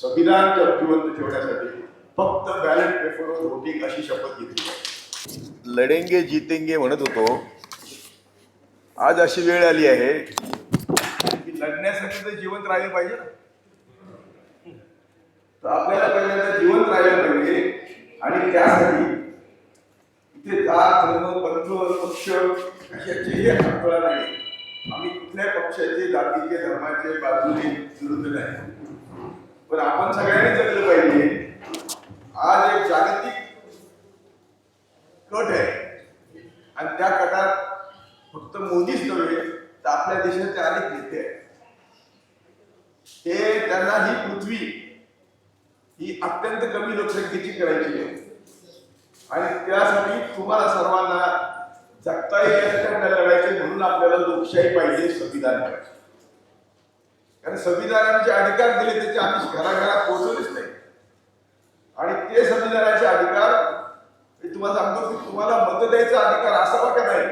संविधान जिवंत ठेवण्यासाठी फक्त बॅलेट पेपरवर वोटिंग अशी शपथ घेतली लढेंगे जितेंगे म्हणत होतो. आज अशी वेळ आली आहे की लढण्यासाठी तर जिवंत राहिले पाहिजे तर आपल्याला पहिल्यांदा जिवंत राहिले पाहिजे आणि त्यासाठी इथे जात धर्म पंथ पक्ष कशाचेही अडथळा नाही आम्ही कुठल्या पक्षाचे जातीचे धर्माचे बाजूने विरुद्ध नाही. पण आपण सगळ्यांनी जगलं पाहिजे. आज एक जागतिक कट आहे. आणि त्या कटात फक्त मोदीच नव्हे तर आपल्या देशाचे अनेक नेते आहेत. ते त्यांना ही पृथ्वी ही अत्यंत कमी लोकसंख्येची करायची आहे. आणि त्यासाठी तुम्हाला सर्वांना जगता येईल लढायचे म्हणून आपल्याला लोकशाही पाहिजे संविधान पाहिजे. कारण संविधानाचे अधिकार दिले त्याचे आम्ही घराघरात पोहोचवलेच नाही. आणि ते संविधानाचे अधिकार मी तुम्हाला सांगतो की तुम्हाला मत द्यायचा अधिकार असावा का नाही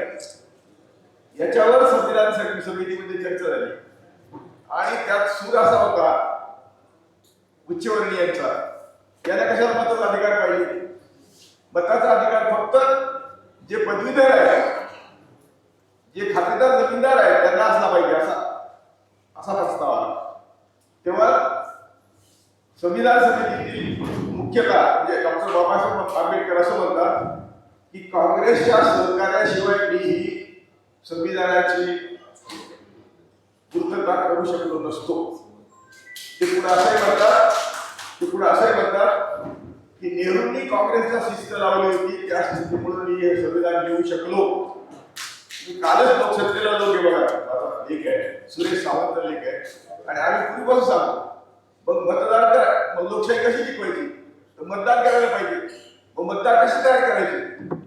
याच्यावर संविधान समितीमध्ये चर्चा झाली. आणि त्यात सूर असा होता उच्चवर्णीयांचा याला कशाला मताचा अधिकार पाहिजे? मताचा अधिकार फक्त जे पदवीधर आहे जे खातेदार जमीनदार आहे त्यांना असला पाहिजे असा असा प्रस्ताव आला तेव्हा संविधान समितीतील मुख्यतः म्हणजे डॉक्टर बाबासाहेब आंबेडकर असं म्हणतात की काँग्रेसच्या सहकार्याशिवाय मी ही संविधानाची पूर्तता करू शकलो नसतो. ते पुढे असंही म्हणतात ते पुढे असंही म्हणतात की नेहरूंनी काँग्रेसला शिस्त लावली होती त्या शिस्तीमुळे मी हे संविधान घेऊ शकलो. मी कालच लोकसत्तेला लोक हे बघा माझा लेख आहे सुरेश सावंत लेख आहे. आणि आम्ही पूर्वीपासून सांगतो मग मतदार तर लोकशाही कशी टिकवायची? तर मतदान करायला पाहिजे. मग मतदान कसे तयार करायचे?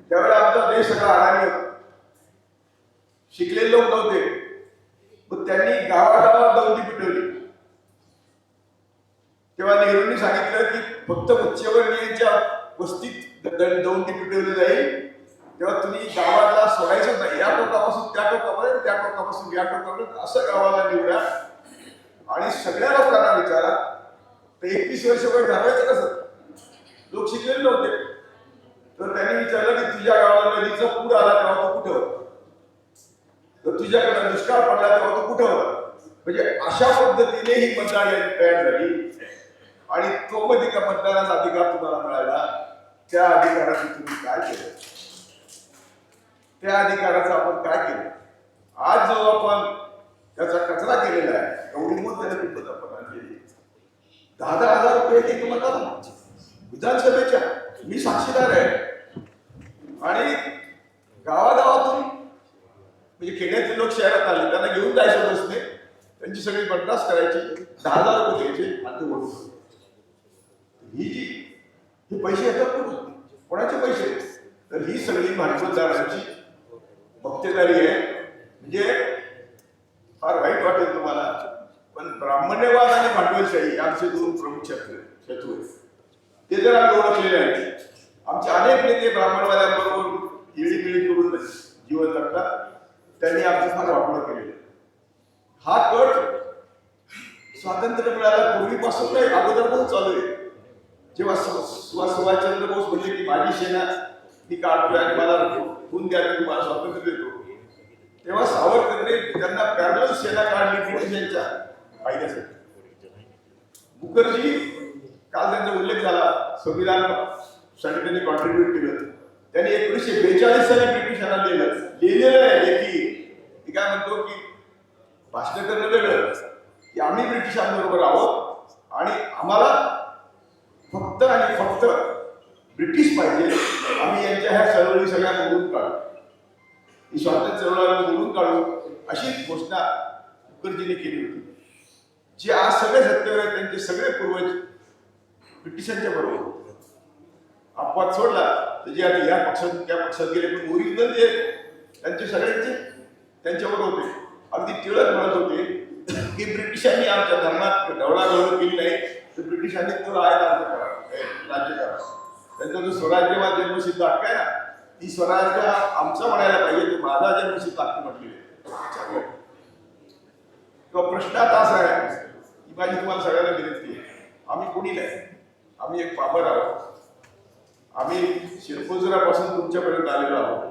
त्यावेळेला आमचा देश सगळा अडाणी होता. शिकलेले लोक नव्हते. मग त्यांनी गावागावात दौंडी पिटवली. तेव्हा नेहरूंनी सांगितलं की फक्त उच्चवर्णीयांच्या वस्तीत द- दौंडी पिटवली जाईल. तेव्हा तुम्ही गावाला सोडायचं नाही. या टोकापासून त्या टोकापर्यंत त्या टोकापासून या टोकापर्यंत असं गावाला निवडा. आणि सगळ्या लोकांना विचारा तर एकवीस वर्ष वय घालायचं कसं? लोक शिकलेले नव्हते. तर त्यांनी विचारलं की तुझ्या गावाला नदीचा पूर आला तेव्हा तो कुठं? होता तर तुझ्याकडे दुष्काळ पडला तेव्हा तो कुठं? होता म्हणजे अशा पद्धतीने ही मतदार यादी तयार झाली. आणि तो मध्ये का मतदानाचा अधिकार तुम्हाला मिळाला. त्या अधिकाराचं तुम्ही काय केलं? त्या अधिकाराचं आपण काय केलं? आज जो आपण त्याचा कचरा केलेला आहे एवढी मत त्याने दहा दहा हजार रुपये एक मतदान विधानसभेच्या. मी साक्षीदार आहे. आणि गावागावातून म्हणजे खेड्यातील लोक शहरात आले त्यांना घेऊन जायचं नसते त्यांची सगळी बदनास करायची. दहा हजार रुपये द्यायचे आणि ते ही जी हे पैसे येतात कुठून कोणाचे पैसे? तर ही सगळी भांडवलदारांची भक्तेदारी आहे. म्हणजे फार वाईट वाटेल तुम्हाला. ब्राह्मण्यवाद आणि भांडवलशाही आमचे दोन प्रमुख शत्रू शत्रू आहेत. ते जर आम्ही ओळखलेले आहेत. आमचे अनेक नेते ब्राह्मणवाद्यांबरोबर इळीमिळी करून जीवन जगतात त्यांनी आमचं फार वापर केलेलं हा कट स्वातंत्र्य मिळाला पूर्वीपासून नाही अगोदरपासून चालू आहे. जेव्हा सुभाष सुभाषचंद्र बोस म्हणले की माझी सेना मी काढतोय आणि मला खून द्या मी तुम्हाला स्वातंत्र्य देतो. तेव्हा सावरकरने त्यांना पॅरल सेना काढली ब्रिटिशांच्या. फायद्यासाठी. मुखर्जी काल त्यांचा उल्लेख झाला. संविधानासाठी त्यांनी कॉन्ट्रीब्युट केलं. त्यांनी एकोणीसशे बेचाळीस साली ब्रिटिशांना लिहिलं. लिहिलेलं आहे लेखी काय म्हणतो की भाषण करणं वेगळं. की आम्ही ब्रिटिशांबरोबर आहोत आणि आम्हाला फक्त आणि फक्त ब्रिटिश पाहिजे. आम्ही यांच्या ह्या चळवळी सगळ्या मोडून काढू. ही स्वातंत्र्य चळवळीला मोडून काढू. अशी घोषणा मुखर्जीने केली होती. जे आज सगळे सत्तेवर आहेत त्यांचे सगळे पूर्वज ब्रिटिशांच्या बरोबर अपवाद सोडला तर जे आता या पक्षात त्या पक्षात गेले पण ओरिजिनल जे त्यांचे सगळ्यांचे त्यांच्यावर होते. अगदी टिळक म्हणत होते की ब्रिटिशांनी आमच्या धर्मात ढवळाढवळ केली नाही तर ब्रिटिशांनी तो राहायला राज्य करा राज्य करा. त्यांचा जो स्वराज्यवाद जन्मसिद्ध हक्क आहे ना ती स्वराज्य आमचं आमचा म्हणायला पाहिजे तो माझा जन्मसिद्ध हक्क म्हटलेली आहे. किंवा प्रश्न आता असा आहे. माझी तुम्हाला सगळ्यांना विनंती आहे. आम्ही कोणी नाही आम्ही एक पापर आहोत. आम्ही शिरपोजरापासून तुमच्यापर्यंत आलेलो आहोत.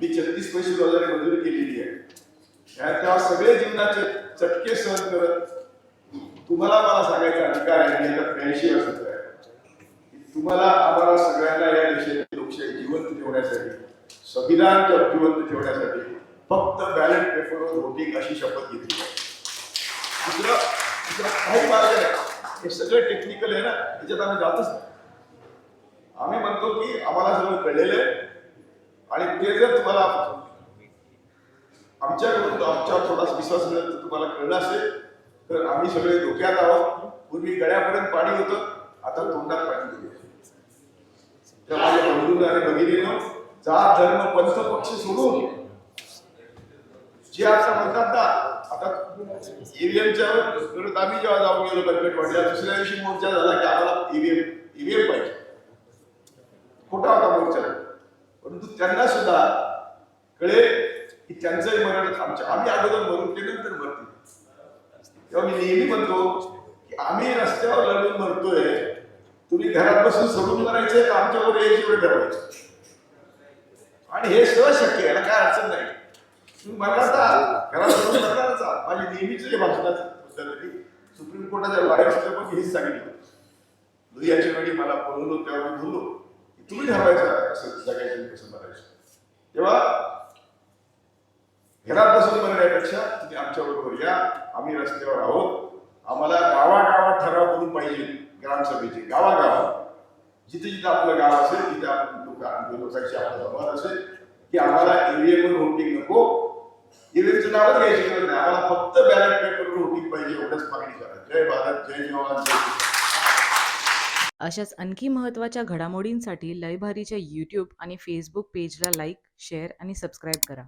मी छत्तीस पैसे डॉलर मंजुरी केलेली आहे. त्या सगळे जीवनाचे चटके सहन करत तुम्हाला मला सांगायचा अधिकार आहे गेल्या ब्याऐंशी वर्षाचा आहे. तुम्हाला आम्हाला सगळ्यांना या देशाची लोकशाही जिवंत ठेवण्यासाठी संविधान जिवंत ठेवण्यासाठी फक्त बॅलेट पेपरवर व्होटिंग अशी शपथ घेतली आहे. दुसरं काही मार्ग नाही. हे सगळं टेक्निकल आहे ना त्याच्यात आम्ही जातच नाही. आम्ही म्हणतो की आम्हाला सगळं कळलेलं आहे आणि ते जर तुम्हाला आमच्याकडून आमच्यावर थोडासा विश्वास मिळत तर तुम्हाला कळलं असेल. तर आम्ही सगळे धोक्यात आहोत. पूर्वी गळ्यापर्यंत पाणी होतं आता तोंडात पाणी दिले तर माझ्या बंधूंना आणि भगिनीनं जात धर्म पंथ पक्ष सोडून जे आता म्हणतात ना ईव्हीएमच्या विरुद्ध आम्ही जेव्हा जाऊन गेलो कटकटवाडीला दुसऱ्या दिवशी मोर्चा झाला की आम्हाला ईव्हीएम ईव्हीएम पाहिजे. खोटा होता मोर्चा. परंतु त्यांना सुद्धा कळे की त्यांचंही मरण आमच्या आम्ही अगोदर मरून ते नंतर मरतील. तेव्हा मी नेहमी म्हणतो की आम्ही रस्त्यावर लढून मरतोय तुम्ही घरात बसून सोडून करायचंय का? आमच्यावर यायची वेळ ठरवायचं. आणि हे सहज शक्य याला काय अडचण नाही. तुम्ही मरणार घरात बसून आहात माझी नेहमीच जे भाषणाचं पद्धत सुप्रीम कोर्टाच्या बाहेर हेच सांगितलं लुहियाच्या वेळी मला बोलवलो तेव्हा मी बोललो की तुम्ही ठरवायचं असं जगायचं कसं मरायचं तेव्हा घरात बसून मरण्यापेक्षा तुम्ही आमच्या बरोबर या. आम्ही रस्त्यावर आहोत. आम्हाला गावागावात ठराव करून पाहिजे. ग्रामसभेचे गावागावात जिथे जिथे आपलं गाव असेल तिथे आपण लोक लोकांशी आपलं संवाद असेल. की आम्हाला ईव्हीएम वोटिंग नको. ईव्हीएमचं नावच घ्यायची गरज नाही आम्हाला फक्त बॅलेट पेपर वोटिंग पाहिजे एवढंच मागणी करा जय भारत जय जवान जय अशाच आणखी महत्त्वाच्या घडामोडींसाठी लयभारीच्या यूट्यूब आणि फेसबुक पेजला लाईक शेअर आणि सबस्क्राईब करा.